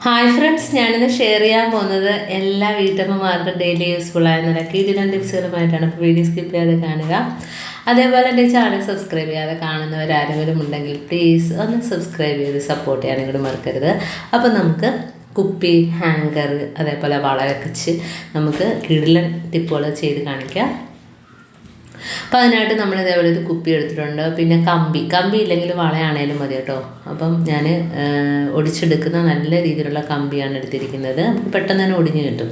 Hi friends ഞാനിന്ന് share ചെയ്യാൻ പോകുന്നത് എല്ലാ വീട്ടമ്മമാർക്കും ഡെയിലി യൂസ്ഫുൾ ഇത് കീഴിലും ടിപ്സുകളുമായിട്ടാണ് ഇപ്പോൾ വീഡിയോ സ്കിപ്പ് ചെയ്യാതെ കാണുക. അതേപോലെ എന്റെ ചാനൽ സബ്സ്ക്രൈബ് ചെയ്യാതെ കാണുന്നവരാരെങ്കിലും ഉണ്ടെങ്കിൽ പ്ലീസ് ഒന്ന് സബ്സ്ക്രൈബ് ചെയ്ത് സപ്പോർട്ട് ചെയ്യാനെങ്കിലും മറക്കരുത്. അപ്പോൾ നമുക്ക് കുപ്പി ഹാങ്കർ അതേപോലെ വളയൊക്കെ വെച്ച് നമുക്ക് കിടിലൻ ടിപ്പുകൾ ചെയ്ത് കാണിക്കാം. അപ്പോൾ അതിനായിട്ട് നമ്മൾ ഇതേപോലെ ഒരു കുപ്പി എടുത്തിട്ടുണ്ട്. പിന്നെ കമ്പി. കമ്പി ഇല്ലെങ്കിൽ വളയാണേലും മതി കേട്ടോ. അപ്പം ഞാൻ ഒടിച്ചെടുക്കുന്ന നല്ല രീതിയിലുള്ള കമ്പിയാണ് എടുത്തിരിക്കുന്നത്. നമുക്ക് പെട്ടെന്ന് തന്നെ ഒടിഞ്ഞു കിട്ടും.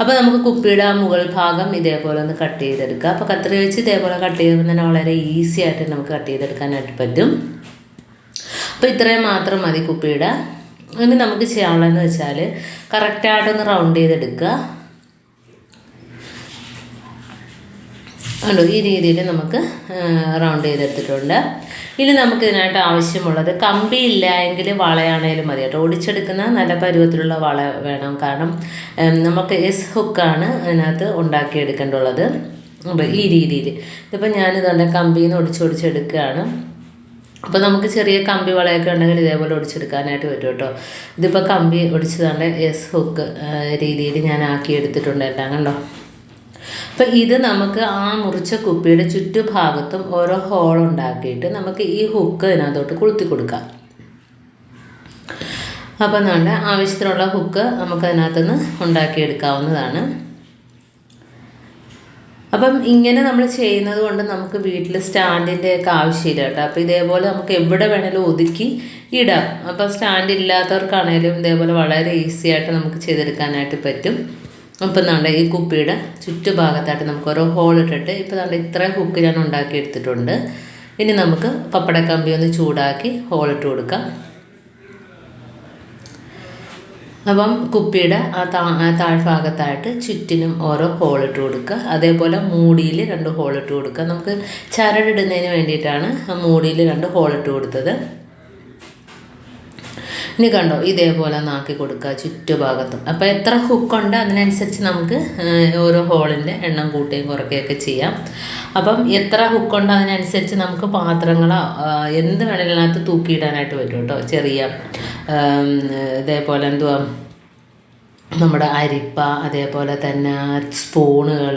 അപ്പോൾ നമുക്ക് കുപ്പിയുടെ മുകൾ ഭാഗം ഇതേപോലെ ഒന്ന് കട്ട് ചെയ്തെടുക്കുക അപ്പോൾ കത്രി വെച്ച് ഇതേപോലെ കട്ട് ചെയ്യുമ്പോൾ തന്നെ വളരെ ഈസി ആയിട്ട് നമുക്ക് കട്ട് ചെയ്തെടുക്കാനായിട്ട് പറ്റും. അപ്പോൾ ഇത്രയും മാത്രം മതി കുപ്പിയുടെ. ഇനി നമുക്ക് ചെയ്യാനുള്ളതെന്ന് വെച്ചാൽ കറക്റ്റായിട്ടൊന്ന് റൗണ്ട് ചെയ്തെടുക്കുക. ഉണ്ടോ ഈ രീതിയിൽ നമുക്ക് റൗണ്ട് ചെയ്തെടുത്തിട്ടുണ്ട്. ഇനി നമുക്ക് ഇതിനായിട്ട് ആവശ്യമുള്ളത് കമ്പി ഇല്ല എങ്കിൽ വളയാണേലും മതി കേട്ടോ. ഒടിച്ചെടുക്കുന്ന നല്ല പരുവത്തിലുള്ള വള വേണം. കാരണം നമുക്ക് എസ് ഹുക്കാണ് അതിനകത്ത് ഉണ്ടാക്കിയെടുക്കേണ്ടുള്ളത് ഈ രീതിയിൽ. ഇതിപ്പോൾ ഞാനിതുകൊണ്ട് കമ്പിയിൽ നിന്ന് ഒടിച്ചൊടിച്ചെടുക്കുകയാണ് അപ്പോൾ നമുക്ക് ചെറിയ കമ്പി വളയൊക്കെ ഉണ്ടെങ്കിൽ ഇതേപോലെ ഒടിച്ചെടുക്കാനായിട്ട് പറ്റും കേട്ടോ. ഇതിപ്പോൾ കമ്പി ഒടിച്ചതാണ്ട് എസ് ഹുക്ക് രീതിയിൽ ഞാൻ ആക്കി എടുത്തിട്ടുണ്ട് കേട്ടോ. കണ്ടോ? അപ്പം ഇത് നമുക്ക് ആ മുറിച്ച കുപ്പിയുടെ ചുറ്റുഭാഗത്തും ഓരോ ഹോൾ ഉണ്ടാക്കിയിട്ട് നമുക്ക് ഈ ഹുക്ക് ഇതിനകത്തോട്ട് കൊളുത്തി കൊടുക്കാം. അപ്പോൾ നമ്മുടെ ആവശ്യത്തിനുള്ള ഹുക്ക് നമുക്ക് അതിനകത്തുനിന്ന് ഉണ്ടാക്കിയെടുക്കാവുന്നതാണ്. അപ്പം ഇങ്ങനെ നമ്മൾ ചെയ്യുന്നത് കൊണ്ട് നമുക്ക് വീട്ടിൽ സ്റ്റാൻഡിന്റെ ഒക്കെ ആവശ്യമില്ല കേട്ടോ. അപ്പോൾ ഇതേപോലെ നമുക്ക് എവിടെ വേണേലും ഒതുക്കി ഇടാം. അപ്പോൾ സ്റ്റാൻഡ് ഇല്ലാത്തവർക്കാണേലും ഇതേപോലെ വളരെ ഈസി ആയിട്ട് നമുക്ക് ചെയ്തെടുക്കാനായിട്ട് പറ്റും. അപ്പം നമ്മുടെ ഈ കുപ്പിയുടെ ചുറ്റുഭാഗത്തായിട്ട് നമുക്ക് ഓരോ ഹോൾ ഇട്ടിട്ട് ഇപ്പോൾ നമ്മുടെ ഇത്ര ഹുക്ക് ഞാൻ ഉണ്ടാക്കി എടുത്തിട്ടുണ്ട് ഇനി നമുക്ക് പപ്പട കമ്പി ഒന്ന് ചൂടാക്കി ഹോൾ ഇട്ട് കൊടുക്കാം. അപ്പം കുപ്പിയുടെ ആ താ താഴ്ഭാഗത്തായിട്ട് ചുറ്റിനും ഓരോ ഹോൾ ഇട്ട് കൊടുക്കുക. അതേപോലെ മൂടിയിൽ രണ്ട് ഹോൾ ഇട്ട് കൊടുക്കുക. നമുക്ക് ചരടിടുന്നതിന് വേണ്ടിയിട്ടാണ് ആ മൂടിയിൽ രണ്ട് ഹോൾ ഇട്ട് കൊടുത്തത്. ഇനി കണ്ടോ ഇതേപോലെ നാക്കി കൊടുക്കുക ചുറ്റുഭാഗത്തും. അപ്പോൾ എത്ര ഹുക്കുണ്ട് അതിനനുസരിച്ച് നമുക്ക് ഓരോ ഹോളിന്റെ എണ്ണം കൂട്ടുകയും കുറയ്ക്കുകയൊക്കെ ചെയ്യാം. അപ്പം എത്ര ഹുക്കുണ്ട് അതിനനുസരിച്ച് നമുക്ക് പാത്രങ്ങളോ എന്ത് വേണമെങ്കിലും അതിനകത്ത് തൂക്കിയിടാനായിട്ട് പറ്റും കേട്ടോ. ചെറിയ ഇതേപോലെ എന്തുവാ നമ്മുടെ അരിപ്പ അതേപോലെ തന്നെ സ്പൂണുകൾ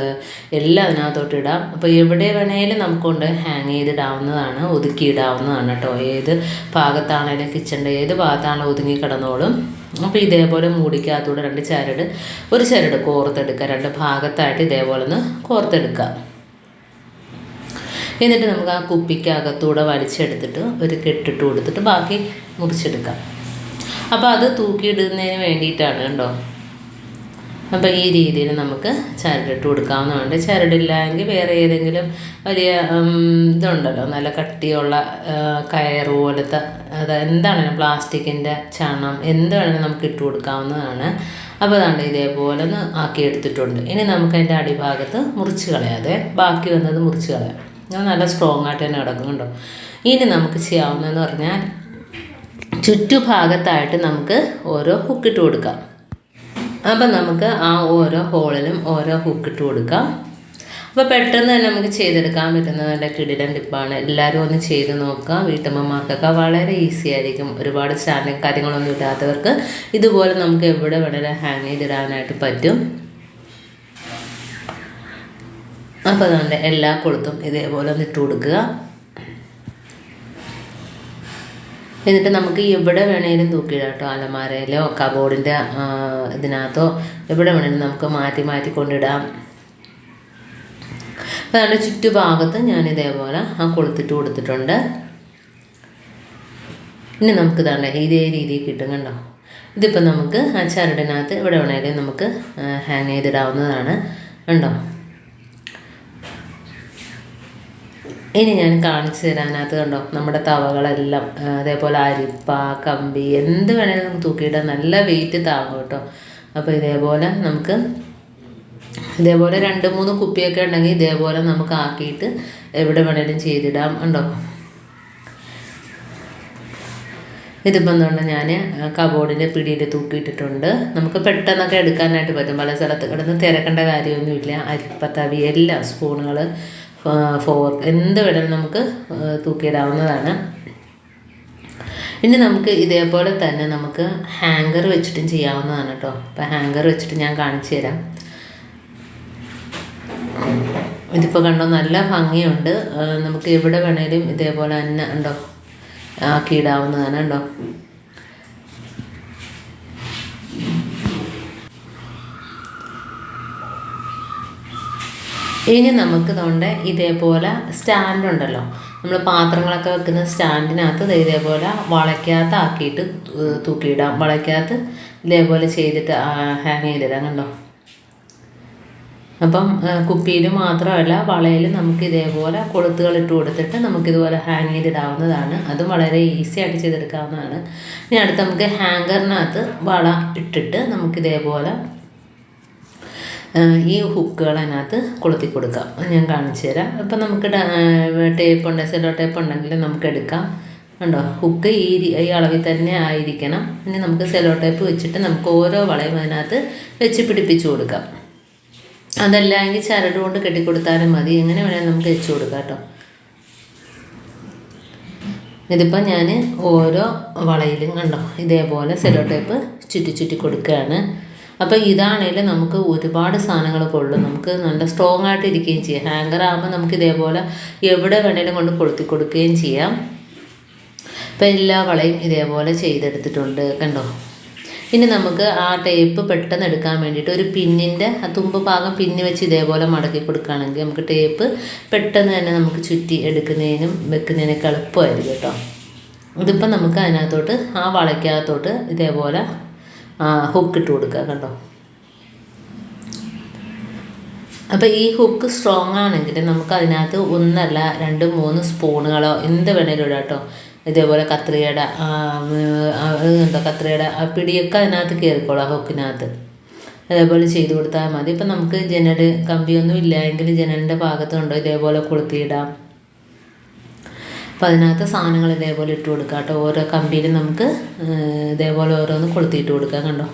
എല്ലാം അതിനകത്തോട്ട് ഇടാം. അപ്പോൾ എവിടെ വേണേലും നമുക്കൊണ്ട് ഹാങ് ചെയ്തിടാവുന്നതാണ് ഒതുക്കിയിടാവുന്നതാണ് കേട്ടോ ഏത് ഭാഗത്താണേലും കിച്ചണിന്റെ ഏത് ഭാഗത്താണോ ഒതുങ്ങി കിടന്നോളും. അപ്പോൾ ഇതേപോലെ മൂടിക്കകത്തൂടെ രണ്ട് ചരട് ഒരു ചരട് കോർത്തെടുക്കുക. രണ്ട് ഭാഗത്തായിട്ട് ഇതേപോലെ ഒന്ന് കോർത്തെടുക്കുക. എന്നിട്ട് നമുക്ക് ആ കുപ്പിക്കകത്തൂടെ വലിച്ചെടുത്തിട്ട് ഒരു കെട്ടിട്ട് കൊടുത്തിട്ട് ബാക്കി മുറിച്ചെടുക്കാം. അപ്പോൾ അത് തൂക്കിയിടുന്നതിന് വേണ്ടിയിട്ടാണ് കേട്ടോ അപ്പോൾ ഈ രീതിയിൽ നമുക്ക് ചരടിട്ട് കൊടുക്കാവുന്നതുണ്ട് ചരടില്ല എങ്കിൽ വേറെ ഏതെങ്കിലും വലിയ ഇതുണ്ടല്ലോ. നല്ല കട്ടിയുള്ള കയർ പോലത്തെ അത് എന്താണെങ്കിലും പ്ലാസ്റ്റിക്കിന്റെ ചണം എന്ത് വേണമെങ്കിലും നമുക്ക് ഇട്ട് കൊടുക്കാവുന്നതാണ്. അപ്പോൾ അതാണ്ട് ഇതേപോലെ ഒന്ന് ആക്കി എടുത്തിട്ടുണ്ട്. ഇനി നമുക്ക് അതിന്റെ അടിഭാഗത്ത് മുറിച്ച് കളയാതെ ബാക്കി വന്നത് മുറിച്ച് കളയാം. ഞാൻ നല്ല സ്ട്രോങ് ആയിട്ട് തന്നെ കിടക്കുന്നുണ്ടോ? ഇനി നമുക്ക് ചെയ്യാവുന്നതെന്ന് പറഞ്ഞാൽ ചുറ്റുഭാഗത്തായിട്ട് നമുക്ക് ഓരോ ഹുക്കിട്ട് കൊടുക്കാം. അപ്പം നമുക്ക് ആ ഓരോ ഹോളിലും ഓരോ ഹുക്ക് ഇട്ട് കൊടുക്കാം. അപ്പോൾ പെട്ടെന്ന് തന്നെ നമുക്ക് ചെയ്തെടുക്കാൻ പറ്റുന്ന നല്ല കിടിലൻ ടിപ്പാണ്. എല്ലാവരും ഒന്ന് ചെയ്ത് നോക്കുക. വീട്ടമ്മമാർക്കൊക്കെ വളരെ ഈസി ആയിരിക്കും. ഒരുപാട് സ്റ്റാൻഡിങ് കാര്യങ്ങളൊന്നും ഇല്ലാത്തവർക്ക് ഇതുപോലെ നമുക്ക് എവിടെ വേണേലും ഹാങ് ചെയ്തിടാനായിട്ട് പറ്റും. അപ്പോൾ അതുകൊണ്ട് എല്ലാ കൊളുത്തും ഇതേപോലെ ഒന്ന് ഇട്ട് കൊടുക്കുക. എന്നിട്ട് നമുക്ക് എവിടെ വേണേലും തൂക്കിയിടാം കേട്ടോ അലമാരയിലോ കബോർഡിന്റെ ഇതിനകത്തോ എവിടെ വേണേലും നമുക്ക് മാറ്റി മാറ്റി കൊണ്ടിടാം. അതാണ് ചുറ്റുഭാഗത്ത് ഞാൻ ഇതേപോലെ ആ കൊളുത്തിട്ട് കൊടുത്തിട്ടുണ്ട്. ഇനി നമുക്ക് ഇതാണ്ട് ഇതേ രീതിയിൽ കിട്ടും കണ്ടോ? ഇതിപ്പോൾ നമുക്ക് ആ ചരടിനകത്ത് എവിടെ വേണേലും നമുക്ക് ഹാങ് ചെയ്തിടാവുന്നതാണ്. കണ്ടോ? ഇനി ഞാൻ കാണിച്ചു തരാനകത്ത് കണ്ടോ നമ്മുടെ തവകളെല്ലാം അതേപോലെ അരിപ്പ കമ്പി എന്ത് വേണേലും നമുക്ക് തൂക്കിയിടാം. നല്ല വെയിറ്റ് താങ്ങും കേട്ടോ. അപ്പോൾ ഇതേപോലെ നമുക്ക് ഇതേപോലെ രണ്ട് മൂന്ന് കുപ്പിയൊക്കെ ഉണ്ടെങ്കിൽ ഇതേപോലെ നമുക്ക് ആക്കിയിട്ട് എവിടെ വേണേലും ചെയ്തിടാം ഉണ്ടോ ഇതിപ്പോൾ എന്തുകൊണ്ട് ഞാൻ കബോർഡിന്റെ പിടിയിൽ തൂക്കിയിട്ടിട്ടുണ്ട്. നമുക്ക് പെട്ടെന്നൊക്കെ എടുക്കാനായിട്ട് പറ്റും. പല സ്ഥലത്ത് കിടന്ന് തിരക്കേണ്ട കാര്യമൊന്നുമില്ല. അരിപ്പത്തവി എല്ലാം സ്പൂണുകൾ ഫോർക്ക് എന്ത് വേണമെങ്കിലും നമുക്ക് തൂക്കിയിടാവുന്നതാണ്. ഇനി നമുക്ക് ഇതേപോലെ തന്നെ നമുക്ക് ഹാങ്കർ വെച്ചിട്ടും ചെയ്യാവുന്നതാണ് കേട്ടോ അപ്പോൾ ഹാങ്കർ വെച്ചിട്ട് ഞാൻ കാണിച്ചു തരാം. ഇതിപ്പോൾ കണ്ടോ നല്ല ഭംഗിയുണ്ട്. നമുക്ക് എവിടെ വേണേലും ഇതേപോലെ തന്നെ ഉണ്ടോ? ആക്കിയിടാവുന്നതാണ് ഉണ്ടോ ഇനി നമുക്ക് തൊണ്ട ഇതേപോലെ സ്റ്റാൻഡ് ഉണ്ടല്ലോ. നമ്മൾ പാത്രങ്ങളൊക്കെ വെക്കുന്ന സ്റ്റാൻഡിനകത്ത് ഇതേപോലെ വളയ്ക്കകത്ത് ആക്കിയിട്ട് തൂക്കിയിടാം. വളയ്ക്കകത്ത് ഇതേപോലെ ചെയ്തിട്ട് ഹാങ് ചെയ്തിടാം കണ്ടോ? അപ്പം കുപ്പിയിൽ മാത്രമല്ല വളയിൽ നമുക്ക് ഇതേപോലെ കൊളുത്തുകൾ ഇട്ട് കൊടുത്തിട്ട് നമുക്കിതുപോലെ ഹാങ് ചെയ്തിടാവുന്നതാണ്. അതും വളരെ ഈസി ആയിട്ട് ചെയ്തെടുക്കാവുന്നതാണ്. ഇനി അടുത്ത് നമുക്ക് ഹാങ്കറിനകത്ത് വള ഇട്ടിട്ട് നമുക്കിതേപോലെ ഈ ഹുക്കുകൾ അതിനകത്ത് കൊളുത്തി കൊടുക്കാം. ഞാൻ കാണിച്ചു തരാം. ഇപ്പം നമുക്ക് ടേപ്പ് ഉണ്ട് സെലോ ടേപ്പ് ഉണ്ടെങ്കിൽ നമുക്ക് എടുക്കാം. ഉണ്ടോ ഹുക്ക് ഈ ഈ അളവിൽ തന്നെ ആയിരിക്കണം. ഇനി നമുക്ക് സെലോ ടേപ്പ് വെച്ചിട്ട് നമുക്ക് ഓരോ വളയും അതിനകത്ത് വെച്ച് പിടിപ്പിച്ചു കൊടുക്കാം. അതല്ലെങ്കിൽ ചരട് കൊണ്ട് കെട്ടിക്കൊടുത്താലും മതി. എങ്ങനെ വേണേലും നമുക്ക് വെച്ച് കൊടുക്കാം കേട്ടോ. ഇതിപ്പോൾ ഞാൻ ഓരോ വളയിലും കണ്ടോ? ഇതേപോലെ സെലോ ടേപ്പ് ചുറ്റി ചുറ്റി കൊടുക്കുകയാണ്. അപ്പോൾ ഇതാണേലും നമുക്ക് ഒരുപാട് സാധനങ്ങൾ കൊള്ളും. നമുക്ക് നല്ല സ്ട്രോങ് ആയിട്ട് ഇരിക്കുകയും ചെയ്യാം. ഹാങ്കർ ആകുമ്പോൾ നമുക്ക് ഇതേപോലെ എവിടെ വേണേലും കൊണ്ട് കൊളുത്തി കൊടുക്കുകയും ചെയ്യാം. അപ്പോൾ എല്ലാ വളയും ഇതേപോലെ ചെയ്തെടുത്തിട്ടുണ്ട് കണ്ടോ? ഇനി നമുക്ക് ആ ടേപ്പ് പെട്ടെന്ന് എടുക്കാൻ വേണ്ടിയിട്ട് ഒരു പിന്നിന്റെ ആ തുമ്പ് ഭാഗം പിന്നി വെച്ച് ഇതേപോലെ മടക്കി കൊടുക്കുകയാണെങ്കിൽ നമുക്ക് ടേപ്പ് പെട്ടെന്ന് തന്നെ നമുക്ക് ചുറ്റി എടുക്കുന്നതിനും വെക്കുന്നതിനൊക്കെ എളുപ്പമായിരിക്കും കേട്ടോ. ഇതിപ്പോൾ നമുക്ക് അതിനകത്തോട്ട് ആ വളയ്ക്കകത്തോട്ട് ഇതേപോലെ ഹുക്ക് ഇട്ട് കൊടുക്കുക കണ്ടോ? അപ്പോൾ ഈ ഹുക്ക് സ്ട്രോങ് ആണെങ്കിൽ നമുക്ക് അതിനകത്ത് ഒന്നല്ല രണ്ട് മൂന്ന് സ്പൂണുകളോ എന്ത് വേണേലും ഇടാം കേട്ടോ. ഇതേപോലെ കത്രികയുടെ എന്താ കത്രികയുടെ പിടിയൊക്കെ അതിനകത്ത് കയറിക്കോളാം ഹുക്കിനകത്ത് അതേപോലെ ചെയ്ത് കൊടുത്താൽ മതി. ഇപ്പം നമുക്ക് ജനൽ കമ്പിയൊന്നും ഇല്ലെങ്കിൽ ജനലിന്റെ ഭാഗത്ത് കൊണ്ടോ ഇതേപോലെ കൊളുത്തിയിടാം. അപ്പം അതിനകത്ത് സാധനങ്ങൾ ഇതേപോലെ ഇട്ട് കൊടുക്കുക കേട്ടോ. ഓരോ കമ്പിയിലും നമുക്ക് ഇതേപോലെ ഓരോന്ന് കൊളുത്തിയിട്ട് കൊടുക്കാം കണ്ടോ.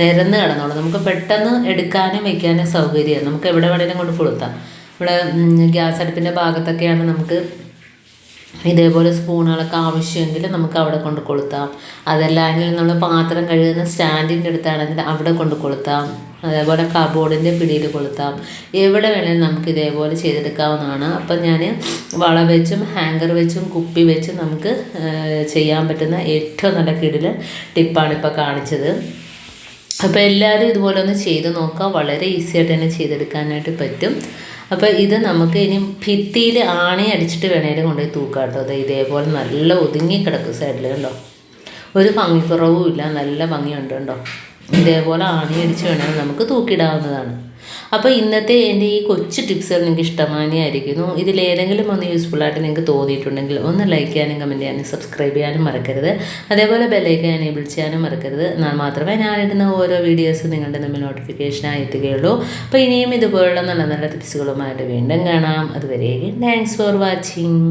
നിരന്ന് കിടന്നോളൂ. നമുക്ക് പെട്ടെന്ന് എടുക്കാനും വെക്കാനും സൗകര്യമാണ്. നമുക്ക് എവിടെ വേണേലും കൊണ്ട് കൊളുത്താം. ഇവിടെ ഗ്യാസ് അടുപ്പിന്റെ ഭാഗത്തൊക്കെയാണ് നമുക്ക് ഇതേപോലെ സ്പൂണുകളൊക്കെ ആവശ്യമെങ്കിൽ നമുക്ക് അവിടെ കൊണ്ട് കൊളുത്താം. അതല്ലെങ്കിൽ നമ്മൾ പാത്രം കഴുകുന്ന സ്റ്റാൻഡിന്റെ അടുത്താണെങ്കിൽ അവിടെ കൊണ്ട് കൊളുത്താം. അതേപോലെ കബോർഡിന്റെ പിടിയിൽ കൊളുത്താം. എവിടെ വേണമെങ്കിലും നമുക്ക് ഇതേപോലെ ചെയ്തെടുക്കാവുന്നതാണ്. അപ്പം ഞാൻ വള വെച്ചും ഹാങ്കർ വെച്ചും കുപ്പി വെച്ചും നമുക്ക് ചെയ്യാൻ പറ്റുന്ന ഏറ്റവും നല്ല കിടിൽ ടിപ്പാണ് ഇപ്പോൾ കാണിച്ചത്. അപ്പോൾ എല്ലാവരും ഇതുപോലെ ഒന്ന് ചെയ്ത് നോക്കുക വളരെ ഈസി ആയിട്ട് തന്നെ ചെയ്തെടുക്കാനായിട്ട് പറ്റും. അപ്പോൾ ഇത് നമുക്ക് ഇനി ഭിത്തിയിൽ ആണി അടിച്ചിട്ട് വേണേലും കൊണ്ടുപോയി തൂക്കാം കേട്ടോ. അത് ഇതേപോലെ നല്ല ഒതുങ്ങി കിടക്കും സൈഡിൽ കണ്ടോ. ഒരു ഭംഗിക്കുറവും ഇല്ല നല്ല ഭംഗിയുണ്ട് കണ്ടോ. ഇതേപോലെ ആണി അടിച്ച് വേണമെങ്കിൽ നമുക്ക് തൂക്കിയിടാവുന്നതാണ്. അപ്പോൾ ഇന്നത്തെ എന്റെ ഈ കൊച്ചു ടിപ്സുകൾ നിങ്ങൾക്ക് ഇഷ്ടമാനിയായിരിക്കുന്നു. ഇതിലേതെങ്കിലും ഒന്ന് യൂസ്ഫുൾ ആയിട്ട് നിങ്ങൾക്ക് തോന്നിയിട്ടുണ്ടെങ്കിൽ ഒന്ന് ലൈക്ക് ചെയ്യാനും കമന്റ് ചെയ്യാനും സബ്സ്ക്രൈബ് ചെയ്യാനും മറക്കരുത്. അതേപോലെ ബെല്ലൈക്കൻ എനേബിൾ ചെയ്യാനും മറക്കരുത്. എന്നാൽ മാത്രമേ ഞാൻ ഇടുന്ന ഓരോ വീഡിയോസും നിങ്ങളുടെ തമ്മിൽ നോട്ടിഫിക്കേഷനായി എത്തുകയുള്ളൂ. അപ്പോൾ ഇനിയും ഇതുപോലുള്ള നല്ല നല്ല ടിപ്സുകളുമായിട്ട് വീണ്ടും കാണാം. അതുവരേക്കും താങ്ക്സ് ഫോർ വാച്ചിങ്